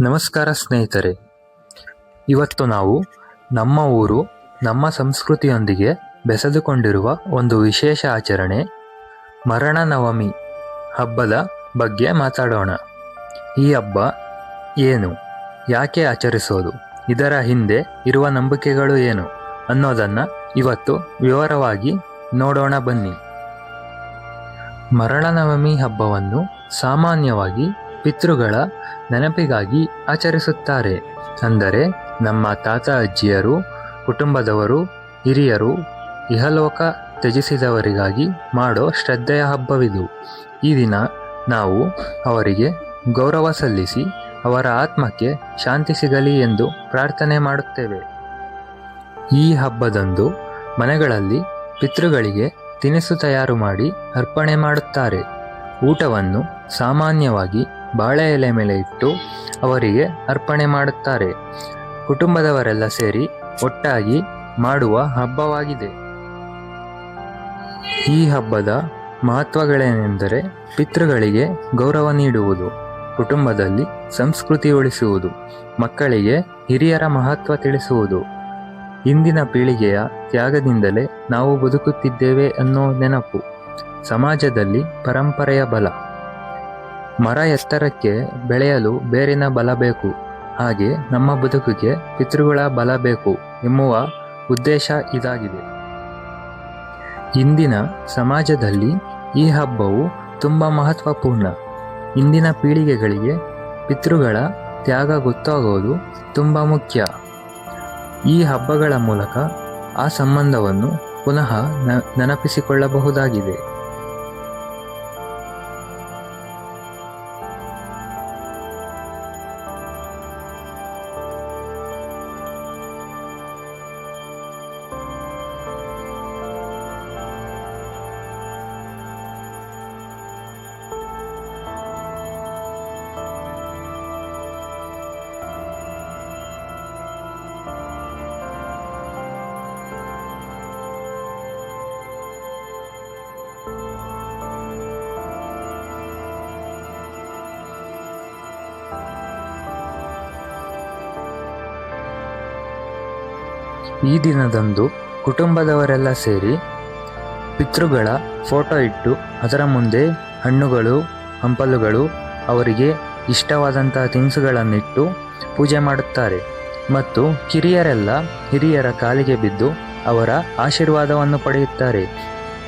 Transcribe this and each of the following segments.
ನಮಸ್ಕಾರ ಸ್ನೇಹಿತರೆ. ಇವತ್ತು ನಾವು ನಮ್ಮ ಊರು, ನಮ್ಮ ಸಂಸ್ಕೃತಿಯೊಂದಿಗೆ ಬೆಸೆದುಕೊಂಡಿರುವ ಒಂದು ವಿಶೇಷ ಆಚರಣೆ, ಮರಣ ನವಮಿ ಹಬ್ಬದ ಬಗ್ಗೆ ಮಾತಾಡೋಣ. ಈ ಹಬ್ಬ ಏನು? ಯಾಕೆ ಆಚರಿಸೋದು? ಇದರ ಹಿಂದೆ ಇರುವ ನಂಬಿಕೆಗಳು ಏನು? ಅನ್ನೋದನ್ನು ಇವತ್ತು ವಿವರವಾಗಿ ನೋಡೋಣ ಬನ್ನಿ. ಮರಣನವಮಿ ಹಬ್ಬವನ್ನು ಸಾಮಾನ್ಯವಾಗಿ ಪಿತೃಗಳ ನೆನಪಿಗಾಗಿ ಆಚರಿಸುತ್ತಾರೆ. ಅಂದರೆ, ನಮ್ಮ ತಾತ ಅಜ್ಜಿಯರು, ಕುಟುಂಬದವರು, ಹಿರಿಯರು, ಇಹಲೋಕ ತ್ಯಜಿಸಿದವರಿಗಾಗಿ ಮಾಡೋ ಶ್ರದ್ಧೆಯ ಹಬ್ಬವಿದು. ಈ ದಿನ ನಾವು ಅವರಿಗೆ ಗೌರವ ಸಲ್ಲಿಸಿ ಅವರ ಆತ್ಮಕ್ಕೆ ಶಾಂತಿ ಸಿಗಲಿ ಎಂದು ಪ್ರಾರ್ಥನೆ ಮಾಡುತ್ತೇವೆ. ಈ ಹಬ್ಬದಂದು ಮನೆಗಳಲ್ಲಿ ಪಿತೃಗಳಿಗೆ ತಿನಿಸು ತಯಾರು ಮಾಡಿ ಅರ್ಪಣೆ ಮಾಡುತ್ತಾರೆ. ಊಟವನ್ನು ಸಾಮಾನ್ಯವಾಗಿ ಬಾಳೆ ಎಲೆ ಮೇಲೆ ಇಟ್ಟು ಅವರಿಗೆ ಅರ್ಪಣೆ ಮಾಡುತ್ತಾರೆ. ಕುಟುಂಬದವರೆಲ್ಲ ಸೇರಿ ಒಟ್ಟಾಗಿ ಮಾಡುವ ಹಬ್ಬವಾಗಿದೆ. ಈ ಹಬ್ಬದ ಮಹತ್ವಗಳೇನೆಂದರೆ ಪಿತೃಗಳಿಗೆ ಗೌರವ ನೀಡುವುದು, ಕುಟುಂಬದಲ್ಲಿ ಸಂಸ್ಕೃತಿ ಉಳಿಸುವುದು, ಮಕ್ಕಳಿಗೆ ಹಿರಿಯರ ಮಹತ್ವ ತಿಳಿಸುವುದು. ಇಂದಿನ ಪೀಳಿಗೆಯ ತ್ಯಾಗದಿಂದಲೇ ನಾವು ಬದುಕುತ್ತಿದ್ದೇವೆ ಅನ್ನೋ ನೆನಪು. ಸಮಾಜದಲ್ಲಿ ಪರಂಪರೆಯ ಬಲ. ಮರ ಎತ್ತರಕ್ಕೆ ಬೆಳೆಯಲು ಬೇರಿನ ಬಲ ಬೇಕು. ಹಾಗೆ ನಮ್ಮ ಬದುಕಿಗೆ ಪಿತೃಗಳ ಬಲ ಬೇಕು ಎಂಬುವ ಉದ್ದೇಶ ಇದಾಗಿದೆ. ಇಂದಿನ ಸಮಾಜದಲ್ಲಿ ಈ ಹಬ್ಬವು ತುಂಬ ಮಹತ್ವಪೂರ್ಣ. ಇಂದಿನ ಪೀಳಿಗೆಗಳಿಗೆ ಪಿತೃಗಳ ತ್ಯಾಗ ಗೊತ್ತಾಗೋದು ತುಂಬ ಮುಖ್ಯ. ಈ ಹಬ್ಬಗಳ ಮೂಲಕ ಆ ಸಂಬಂಧವನ್ನು ಪುನಃ ನೆನಪಿಸಿಕೊಳ್ಳಬಹುದಾಗಿದೆ. ಈ ದಿನದಂದು ಕುಟುಂಬದವರೆಲ್ಲ ಸೇರಿ ಪಿತೃಗಳ ಫೋಟೋ ಇಟ್ಟು ಅದರ ಮುಂದೆ ಹಣ್ಣುಗಳು, ಹಂಪಲುಗಳು, ಅವರಿಗೆ ಇಷ್ಟವಾದಂತಹ ತಿನಿಸುಗಳನ್ನಿಟ್ಟು ಪೂಜೆ ಮಾಡುತ್ತಾರೆ. ಮತ್ತು ಕಿರಿಯರೆಲ್ಲ ಹಿರಿಯರ ಕಾಲಿಗೆ ಬಿದ್ದು ಅವರ ಆಶೀರ್ವಾದವನ್ನು ಪಡೆಯುತ್ತಾರೆ.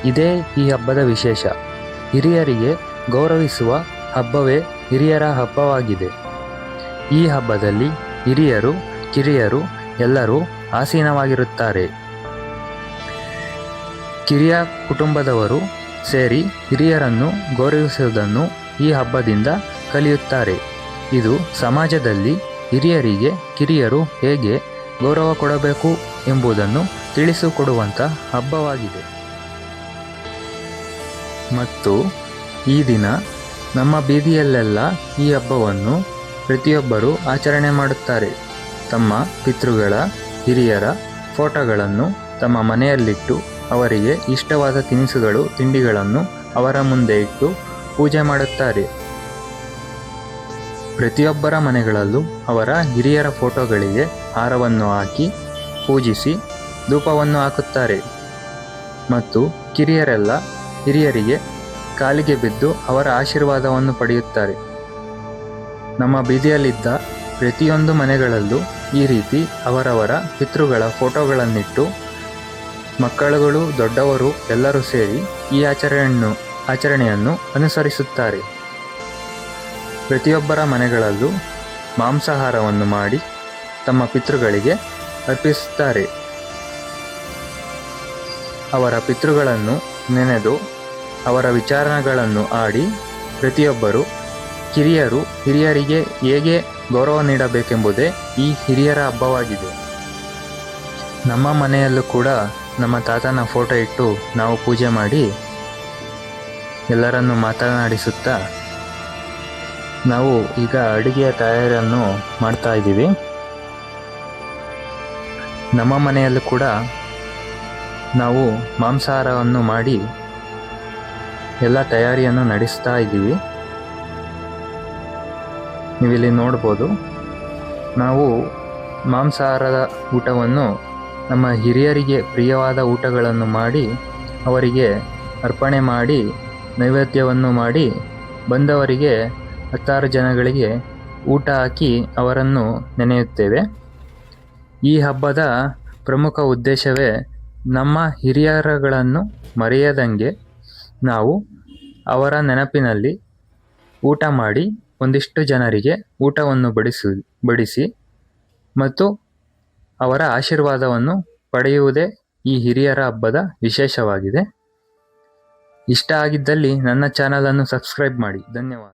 ಇದೇ ಈ ಹಬ್ಬದ ವಿಶೇಷ. ಹಿರಿಯರಿಗೆ ಗೌರವಿಸುವ ಹಬ್ಬವೇ ಹಿರಿಯರ ಹಬ್ಬವಾಗಿದೆ. ಈ ಹಬ್ಬದಲ್ಲಿ ಹಿರಿಯರು, ಕಿರಿಯರು ಎಲ್ಲರೂ ಆಸೀನವಾಗಿರುತ್ತಾರೆ. ಕಿರಿಯ ಕುಟುಂಬದವರು ಸೇರಿ ಹಿರಿಯರನ್ನು ಗೌರವಿಸುವುದನ್ನು ಈ ಹಬ್ಬದಿಂದ ಕಲಿಯುತ್ತಾರೆ. ಇದು ಸಮಾಜದಲ್ಲಿ ಹಿರಿಯರಿಗೆ ಕಿರಿಯರು ಹೇಗೆ ಗೌರವ ಕೊಡಬೇಕು ಎಂಬುದನ್ನು ತಿಳಿಸಿಕೊಡುವಂಥ ಹಬ್ಬವಾಗಿದೆ. ಮತ್ತು ಈ ದಿನ ನಮ್ಮ ಬೀದಿಯಲ್ಲೆಲ್ಲ ಈ ಹಬ್ಬವನ್ನು ಪ್ರತಿಯೊಬ್ಬರೂ ಆಚರಣೆ ಮಾಡುತ್ತಾರೆ. ತಮ್ಮ ಪಿತೃಗಳ ಹಿರಿಯರ ಫೋಟೋಗಳನ್ನು ತಮ್ಮ ಮನೆಯಲ್ಲಿಟ್ಟು ಅವರಿಗೆ ಇಷ್ಟವಾದ ತಿನಿಸುಗಳು, ತಿಂಡಿಗಳನ್ನು ಅವರ ಮುಂದೆ ಇಟ್ಟು ಪೂಜೆ ಮಾಡುತ್ತಾರೆ. ಪ್ರತಿಯೊಬ್ಬರ ಮನೆಗಳಲ್ಲೂ ಅವರ ಹಿರಿಯರ ಫೋಟೋಗಳಿಗೆ ಹಾರವನ್ನು ಹಾಕಿ ಪೂಜಿಸಿ ಧೂಪವನ್ನು ಹಾಕುತ್ತಾರೆ. ಮತ್ತು ಕಿರಿಯರೆಲ್ಲ ಹಿರಿಯರಿಗೆ ಕಾಲಿಗೆ ಬಿದ್ದು ಅವರ ಆಶೀರ್ವಾದವನ್ನು ಪಡೆಯುತ್ತಾರೆ. ನಮ್ಮ ಬೀದಿಯಲ್ಲಿದ್ದ ಪ್ರತಿಯೊಂದು ಮನೆಗಳಲ್ಲೂ ಈ ರೀತಿ ಅವರವರ ಪಿತೃಗಳ ಫೋಟೋಗಳನ್ನಿಟ್ಟು ಮಕ್ಕಳುಗಳು, ದೊಡ್ಡವರು ಎಲ್ಲರೂ ಸೇರಿ ಈ ಆಚರಣೆಯನ್ನು ಆಚರಣೆಯನ್ನು ಅನುಸರಿಸುತ್ತಾರೆ. ಪ್ರತಿಯೊಬ್ಬರ ಮನೆಗಳಲ್ಲೂ ಮಾಂಸಾಹಾರವನ್ನು ಮಾಡಿ ತಮ್ಮ ಪಿತೃಗಳಿಗೆ ಅರ್ಪಿಸುತ್ತಾರೆ. ಅವರ ಪಿತೃಗಳನ್ನು ನೆನೆದು ಅವರ ವಿಚಾರಗಳನ್ನು ಆಡಿ ಪ್ರತಿಯೊಬ್ಬರು ಕಿರಿಯರು, ಹಿರಿಯರಿಗೆ ಹೇಗೆ ಗೌರವ ನೀಡಬೇಕೆಂಬುದೇ ಈ ಹಿರಿಯರ ಹಬ್ಬವಾಗಿದೆ. ನಮ್ಮ ಮನೆಯಲ್ಲೂ ಕೂಡ ನಮ್ಮ ತಾತನ ಫೋಟೋ ಇಟ್ಟು ನಾವು ಪೂಜೆ ಮಾಡಿ ಎಲ್ಲರನ್ನು ಮಾತನಾಡಿಸುತ್ತಾ ನಾವು ಈಗ ಅಡುಗೆಯ ತಯಾರಿಯನ್ನು ಮಾಡ್ತಾ ಇದ್ದೀವಿ. ನಮ್ಮ ಮನೆಯಲ್ಲೂ ಕೂಡ ನಾವು ಮಾಂಸಾಹಾರವನ್ನು ಮಾಡಿ ಎಲ್ಲ ತಯಾರಿಯನ್ನು ನಡೆಸ್ತಾ ಇದ್ದೀವಿ. ನೀವಿಲ್ಲಿ ನೋಡ್ಬೋದು, ನಾವು ಮಾಂಸಾಹಾರದ ಊಟವನ್ನು ನಮ್ಮ ಹಿರಿಯರಿಗೆ ಪ್ರಿಯವಾದ ಊಟಗಳನ್ನು ಮಾಡಿ, ಅವರಿಗೆ ಅರ್ಪಣೆ ಮಾಡಿ, ನೈವೇದ್ಯವನ್ನು ಮಾಡಿ, ಬಂದವರಿಗೆ ಹತ್ತಾರು ಜನಗಳಿಗೆ ಊಟ ಹಾಕಿ ಅವರನ್ನು ನೆನೆಯುತ್ತೇವೆ. ಈ ಹಬ್ಬದ ಪ್ರಮುಖ ಉದ್ದೇಶವೇ ನಮ್ಮ ಹಿರಿಯರಗಳನ್ನು ಮರೆಯದಂಗೆ ನಾವು ಅವರ ನೆನಪಿನಲ್ಲಿ ಊಟ ಮಾಡಿ ಒಂದಿಷ್ಟು ಜನರಿಗೆ ಊಟವನ್ನು ಬಡಿಸು, ಬಡಿಸಿ ಮತ್ತು ಅವರ ಆಶೀರ್ವಾದವನ್ನು ಪಡೆಯುವುದೇ ಈ ಹಿರಿಯರ ಹಬ್ಬದ ವಿಶೇಷವಾಗಿದೆ. ಇಷ್ಟ ಆಗಿದ್ದಲ್ಲಿ ನನ್ನ ಚಾನಲನ್ನು ಸಬ್ಸ್ಕ್ರೈಬ್ ಮಾಡಿ. ಧನ್ಯವಾದ.